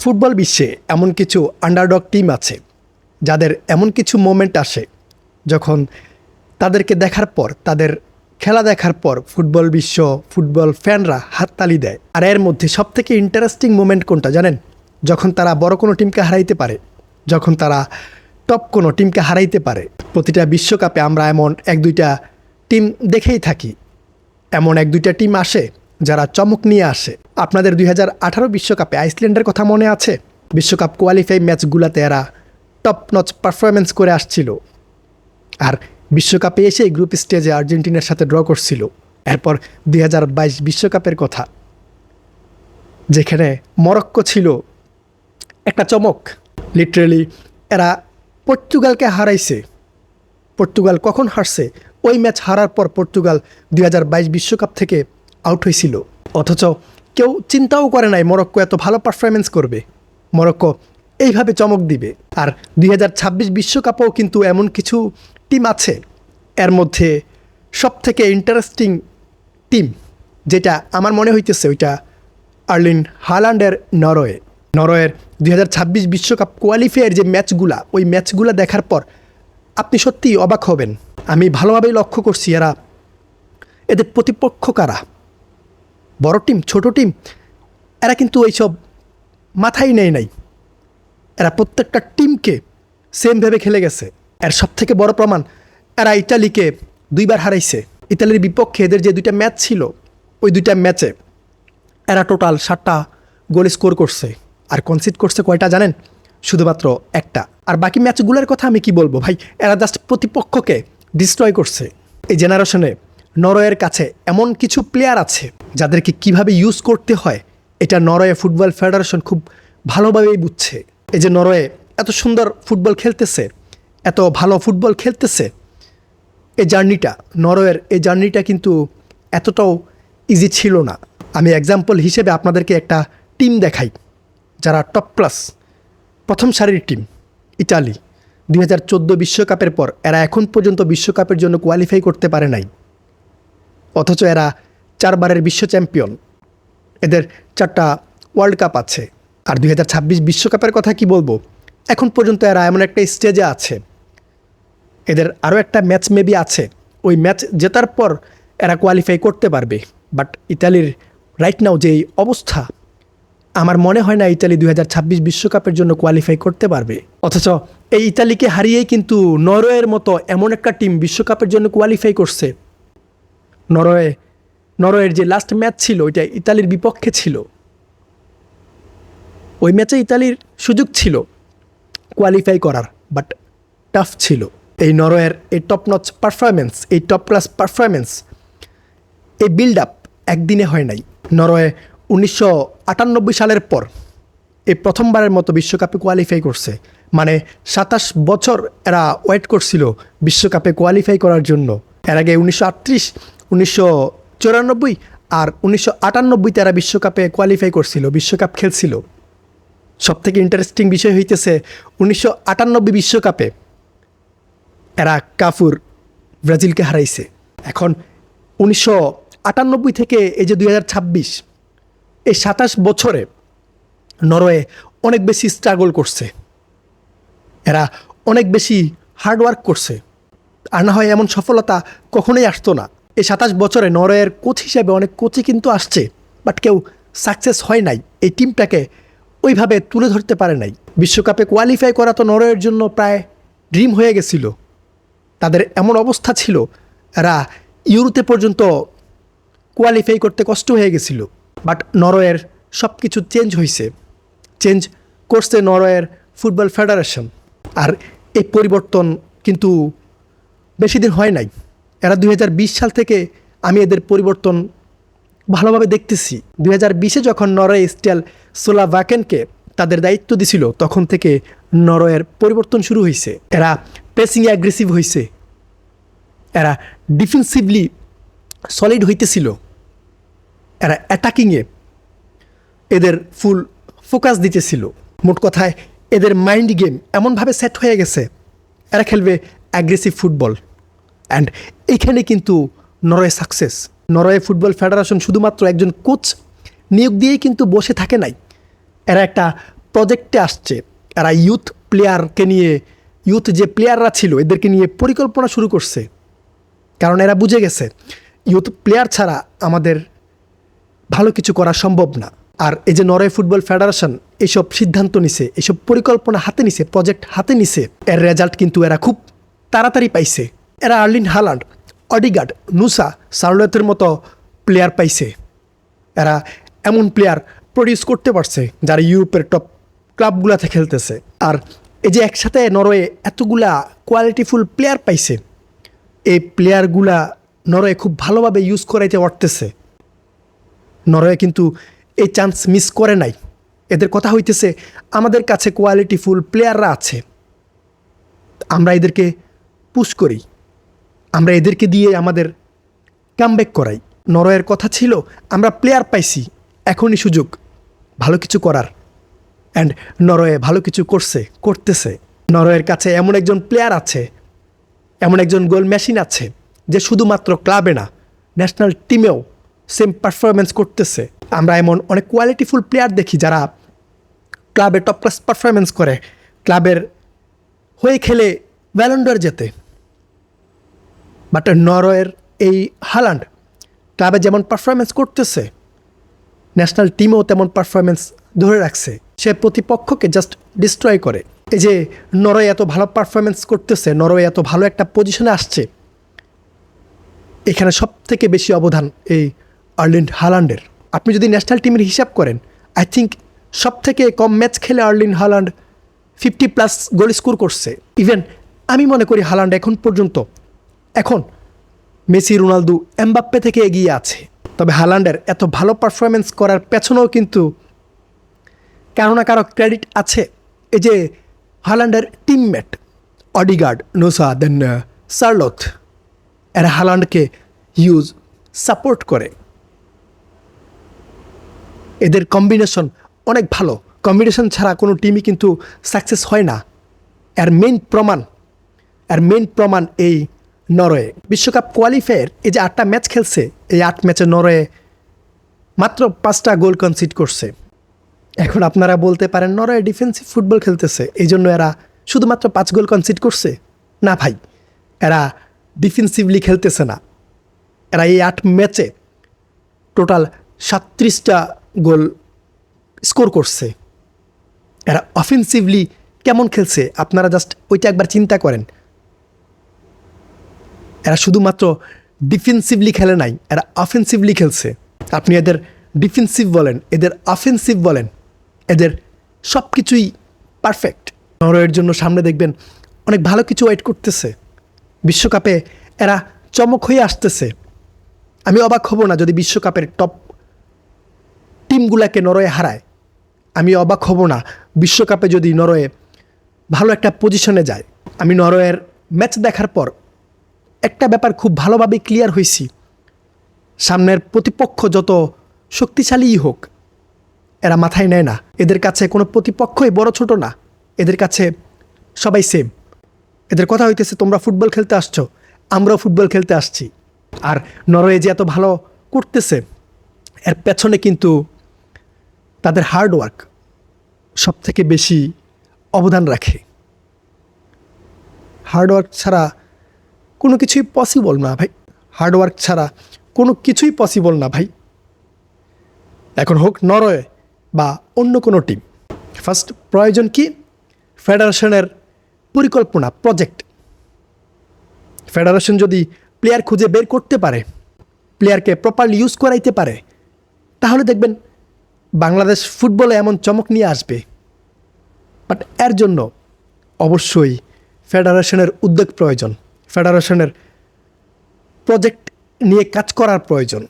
Football বিশ্বে এমন কিছু আন্ডারডগ টিম আছে, যাদের এমন কিছু মোমেন্ট আসে যখন তাদেরকে দেখার পর, তাদের খেলা দেখার পর ফুটবল বিশ্ব, ফুটবল ফ্যানরা হাততালি দেয়। আর এর মধ্যে সবথেকে ইন্টারেস্টিং মোমেন্ট কোনটা জানেন? যখন তারা বড় কোনো টিমকে হারাইতে পারে, যখন তারা টপ কোনো টিমকে হারাইতে পারে। প্রতিটা বিশ্বকাপে আমরা এমন এক দুইটা টিম দেখেই থাকি। এমন এক দুইটা টিম আসে যারা চমক নিয়ে আসে। আপনাদের দুই বিশ্বকাপে আইসল্যান্ডের কথা মনে আছে? বিশ্বকাপ কোয়ালিফাই ম্যাচগুলোতে এরা টপ নচ পারফরমেন্স করে আসছিল। আর বিশ্বকাপে এসে গ্রুপ স্টেজে আর্জেন্টিনার সাথে ড্র করছিল। এরপর দুই বিশ্বকাপের কথা। যেখানে মরক্কো ছিল একটা চমক। লিটারেলি এরা পর্তুগালকে হারাইছে। পর্তুগাল কখন হারছে? ওই ম্যাচ হারার পর পর্তুগাল দুই বিশ্বকাপ থেকে আউট হয়েছিল অথচ কেউ চিন্তাও করে নাই মরক্কো এত ভালো পারফরমেন্স করবে মরক্কো এইভাবে চমক দিবে। আর দুই বিশ্বকাপেও কিন্তু এমন কিছু টিম আছে। এর মধ্যে সব থেকে ইন্টারেস্টিং টিম যেটা আমার মনে হইতেছে ওইটা আর্লিন হালান্ডের নরওয়ে। নরওয়ের দুই বিশ্বকাপ কোয়ালিফায়ার যে ম্যাচগুলা, ওই ম্যাচগুলা দেখার পর আপনি সত্যিই অবাক হবেন। আমি ভালোভাবেই লক্ষ্য করছি এরা এদের প্রতিপক্ষ কারা? বড় টিম, ছোট টিম, এরা কিন্তু এইসব মাথায় নেয় নাই। এরা প্রত্যেকটা টিমকে সেম ভেবে খেলে গেছে। এর সব থেকে বড় প্রমাণ, এরা ইটালিকে দুইবার হারাইছে। ইতালির বিপক্ষে এদের যে দুইটা ম্যাচ ছিল, ওই দুইটা ম্যাচে এরা টোটাল সাতটা গোল স্কোর করছে আর কনসিড করছে কয়টা জানেন? শুধুমাত্র একটা। আর বাকি ম্যাচগুলোর কথা আমি কি বলব ভাই? এরা জাস্ট প্রতিপক্ষকে ডিস্ট্রয় করছে। এই জেনারেশনে নরওয়ের কাছে এমন কিছু প্লেয়ার আছে যাদেরকে কীভাবে ইউজ করতে হয়, এটা নরওয়ে ফুটবল ফেডারেশন খুব ভালোভাবেই বুঝছে। এই যে নরওয়ে এত সুন্দর ফুটবল খেলতেছে, এত ভালো ফুটবল খেলতেছে, এই জার্নিটা, নরওয়ের এই জার্নিটা কিন্তু এতটাও ইজি ছিল না। আমি এক্সাম্পল হিসেবে আপনাদেরকে একটা টিম দেখাই, যারা টপ ক্লাস প্রথম সারির টিম ইটালি। দুই হাজার বিশ্বকাপের পর, এরা এখন পর্যন্ত বিশ্বকাপের জন্য কোয়ালিফাই করতে পারে নাই। অথচ এরা চারবারের বিশ্ব চ্যাম্পিয়ন। এদের চারটা ওয়ার্ল্ড কাপ আছে। আর দুই হাজার ছাব্বিশ বিশ্বকাপের কথা কি বলব? এখন পর্যন্ত এরা এমন একটা স্টেজে আছে। এদের আরও একটা ম্যাচ মেবি আছে। ওই ম্যাচ জেতার পর এরা কোয়ালিফাই করতে পারবে। বাট ইতালির রাইট নাও যে অবস্থা, আমার মনে হয় না ইতালি দুই বিশ্বকাপের জন্য কোয়ালিফাই করতে পারবে। অথচ এই ইতালিকে হারিয়েই কিন্তু নরওয়ের মতো এমন একটা টিম বিশ্বকাপের জন্য কোয়ালিফাই করছে। নরওয়ে, নরওয়ের যে লাস্ট ম্যাচ ছিল, ওইটা ইতালির বিপক্ষে ছিল। ওই ম্যাচে ইতালির সুযোগ ছিল কোয়ালিফাই করার বাট টাফ ছিল। এই নরওয়ের এই টপ নচ পারফরমেন্স এই টপ ক্লাস পারফরমেন্স এই বিল্ড আপ একদিনে হয় নাই। নরওয়ে উনিশশো আটানব্বই সালের পর এই প্রথমবারের মতো বিশ্বকাপে কোয়ালিফাই করছে। মানে সাতাশ বছর এরা ওয়েট করছিল বিশ্বকাপে কোয়ালিফাই করার জন্য। এর আগে উনিশশো আটত্রিশ উনিশশো চুরানব্বই আর উনিশশো আটানব্বইতে এরা বিশ্বকাপে কোয়ালিফাই করছিল, বিশ্বকাপ খেলছিল। সব থেকে ইন্টারেস্টিং বিষয় হইতেছে উনিশশো আটানব্বই বিশ্বকাপে এরা কাফুর ব্রাজিলকে হারাইছে। এখন উনিশশো আটানব্বই থেকে এই যে দু হাজার ছাব্বিশ, এই সাতাশ বছরে নরওয়ে অনেক বেশি স্ট্রাগল করছে। এরা অনেক বেশি হার্ডওয়ার্ক করছে। আর না হয় এমন সফলতা কখনোই আসতো না। এই সাতাশ বছরে নরওয়ের কোচ হিসেবে অনেক কোচই কিন্তু আসছে, বাট কেউ সাকসেস হয় নাই। এই টিমটাকে ওইভাবে তুলে ধরতে পারে নাই। বিশ্বকাপে কোয়ালিফাই করা তো নরওয়ের জন্য প্রায় ড্রিম হয়ে গেছিল। তাদের এমন অবস্থা ছিল, এরা ইউরোতে পর্যন্ত কোয়ালিফাই করতে কষ্ট হয়ে গেছিল, বাট নরওয়ের সব কিছু চেঞ্জ হয়েছে চেঞ্জ করছে নরওয়ের ফুটবল ফেডারেশন। আর এই পরিবর্তন কিন্তু বেশি দিন হয় নাই। এরা দু হাজার বিশ সাল থেকে আমি এদের পরিবর্তন ভালোভাবে দেখতেছি। দুই হাজার বিশে যখন নরওয়ে স্টেল সোলাভাকেনকে তাদের দায়িত্ব দিছিল, তখন থেকে নরওয়ের পরিবর্তন শুরু হয়েছে এরা প্রেসিং অ্যাগ্রেসিভ হয়েছে এরা ডিফেন্সিভলি সলিড হইতেছিল। এরা অ্যাটাকিংয়ে এদের ফুল ফোকাস দিতেছিল। মোট কথায়, এদের মাইন্ড গেম এমনভাবে সেট হয়ে গেছে। এরা খেলবে অ্যাগ্রেসিভ ফুটবল অ্যান্ড এইখানে কিন্তু Norway success Norway football federation শুধুমাত্র একজন কোচ নিয়োগ দিয়েই কিন্তু বসে থাকে নাই। এরা একটা প্রজেক্টে আসছে। এরা ইউথ প্লেয়ারকে নিয়ে ইউথ যে প্লেয়াররা ছিল, এদেরকে নিয়ে পরিকল্পনা শুরু করছে। কারণ এরা বুঝে গেছে ইউথ প্লেয়ার ছাড়া আমাদের ভালো কিছু করা সম্ভব না। আর এই যে নরওয়ে ফুটবল ফেডারেশন এইসব সিদ্ধান্ত নিছে এইসব পরিকল্পনা হাতে নিছে প্রজেক্ট হাতে নিছে, এর রেজাল্ট কিন্তু এরা খুব তাড়াতাড়ি পাইছে। এরা আর্লিন হালান্ড, অডিগার্ড, নুসা সার্লয়েতের মতো প্লেয়ার পাইছে। এরা এমন প্লেয়ার প্রডিউস করতে পারছে যারা ইউরোপের টপ ক্লাবগুলাতে খেলতেছে। আর এই যে একসাথে নরওয়ে এতগুলা কোয়ালিটিফুল প্লেয়ার পাইছে, এই প্লেয়ারগুলা নরওয়ে খুব ভালোভাবে ইউজ করাইতে পারতেছে। নরওয়ে কিন্তু এই চান্স মিস করে নাই। এদের কথা হইতেছে, আমাদের কাছে কোয়ালিটিফুল প্লেয়াররা আছে। আমরা এদেরকে পুশ করি। আমরা এদেরকে দিয়ে আমাদের কামব্যাক করাই। নরওয়ের কথা ছিল, আমরা প্লেয়ার পাইছি, এখনই সুযোগ। ভালো কিছু করার। অ্যান্ড নরওয়ে ভালো কিছু করছে, করতেছে। নরওয়ের কাছে এমন একজন প্লেয়ার আছে, এমন একজন গোল মেশিন আছে, যে শুধুমাত্র ক্লাবে না ন্যাশনাল টিমেও সেম পারফরমেন্স করতেছে। আমরা এমন অনেক কোয়ালিটিফুল প্লেয়ার দেখি যারা ক্লাবে টপ ক্লাস পারফরমেন্স করে ক্লাবের হয়ে খেলে ভ্যালেন্ডার যেতে বাট নরওয়ের এই হালান্ড ক্লাবে যেমন পারফরমেন্স করতেছে ন্যাশনাল টিমেও তেমন পারফরমেন্স ধরে রাখছে। সে প্রতিপক্ষকে জাস্ট ডিস্ট্রয় করে। এই যে নরওয়ে এত ভালো পারফরমেন্স করতেছে, নরওয়ে এত ভালো একটা পজিশনে আসছে, এখানে সব থেকে বেশি অবদান এই আর্লিন্ড হালান্ডের। আপনি যদি ন্যাশনাল টিমের হিসাব করেন আই থিঙ্ক সব থেকে কম ম্যাচ খেলে Erling Haaland fifty plus goal score করছে। ইভেন আমি মনে করি হালান্ড এখন পর্যন্ত এখন, মেসি, রোনালদো, এমবাপ্পে থেকে এগিয়ে আছে। তবে হালান্ডের এত ভালো পারফরমেন্স করার পেছনেও কিন্তু কারও না কারও ক্রেডিট আছে। এই যে হালান্ডের টিমমেট অডিগার্ড নোসা দেন সার্লথ এরা হালান্ডকে ইউজ সাপোর্ট করে। এদের কম্বিনেশন অনেক ভালো। কম্বিনেশন ছাড়া কোনো টিমই কিন্তু সাকসেস হয় না। এর মেইন প্রমাণ, এর মেইন প্রমাণ এই নরওয়ে। বিশ্বকাপ কোয়ালিফায়ার এই যে আটটা ম্যাচ খেলছে, এই আট ম্যাচে নরওয়ে মাত্র পাঁচটা গোল কনসিড করছে। এখন আপনারা বলতে পারেন, নরওয়ে ডিফেন্সিভ ফুটবল খেলতেছে, এই জন্য এরা শুধুমাত্র পাঁচ গোল কনসিড করছে? না ভাই, এরা ডিফেন্সিভলি খেলতেছে না। এরা এই আট ম্যাচে টোটাল সাত্রিশটা গোল স্কোর করছে। এরা অফেন্সিভলি কেমন খেলছে, আপনারা জাস্ট ওইটা একবার চিন্তা করেন। এরা শুধুমাত্র ডিফেন্সিভলি খেলে নাই, এরা অফেন্সিভলি খেলছে। আপনি এদের ডিফেন্সিভ বলেন, এদের অফেন্সিভ বলেন, এদের সব কিছুই পারফেক্ট নরওয়ের জন্য সামনে দেখবেন অনেক ভালো কিছু ওয়েট করতেছে। বিশ্বকাপে এরা চমক হয়ে আসতেছে। আমি অবাক হব না যদি বিশ্বকাপের টপ টিমগুলাকে নরওয়ে হারায়। আমি অবাক হব না বিশ্বকাপে যদি নরওয়ে ভালো একটা পজিশনে যায়। আমি নরওয়ের ম্যাচ দেখার পর একটা ব্যাপার খুব ভালোভাবে ক্লিয়ার হয়েছি সামনের প্রতিপক্ষ যত শক্তিশালীই হোক, এরা মাথায় নেয় না। এদের কাছে কোনো প্রতিপক্ষই বড় ছোট না। এদের কাছে সবাই সেম এদের কথা হইতেছে, তোমরা ফুটবল খেলতে আসছো, আমরাও ফুটবল খেলতে আসছি। আর নরওয়ে যে এত ভালো করতেছে, এর পেছনে কিন্তু তাদের হার্ড ওয়ার্ক সব থেকে বেশি অবদান রাখে। হার্ডওয়ার্ক ছাড়া কোনো কিছুই পসিবল না ভাই। হার্ডওয়ার্ক ছাড়া কোনো কিছুই পসিবল না ভাই। এখন হোক নরওয়ে বা অন্য কোনো টিম ফার্স্ট প্রয়োজন কি? ফেডারেশনের পরিকল্পনা প্রজেক্ট ফেডারেশন যদি প্লেয়ার খুঁজে বের করতে পারে প্লেয়ারকে প্রপারলি ইউজ করাইতে পারে, তাহলে দেখবেন বাংলাদেশ ফুটবলে এমন চমক নিয়ে আসবে। বাট এর জন্য অবশ্যই ফেডারেশনের উদ্যোগ প্রয়োজন। ফেডারেশনের প্রজেক্ট নিয়ে কাজ করার প্রয়োজন।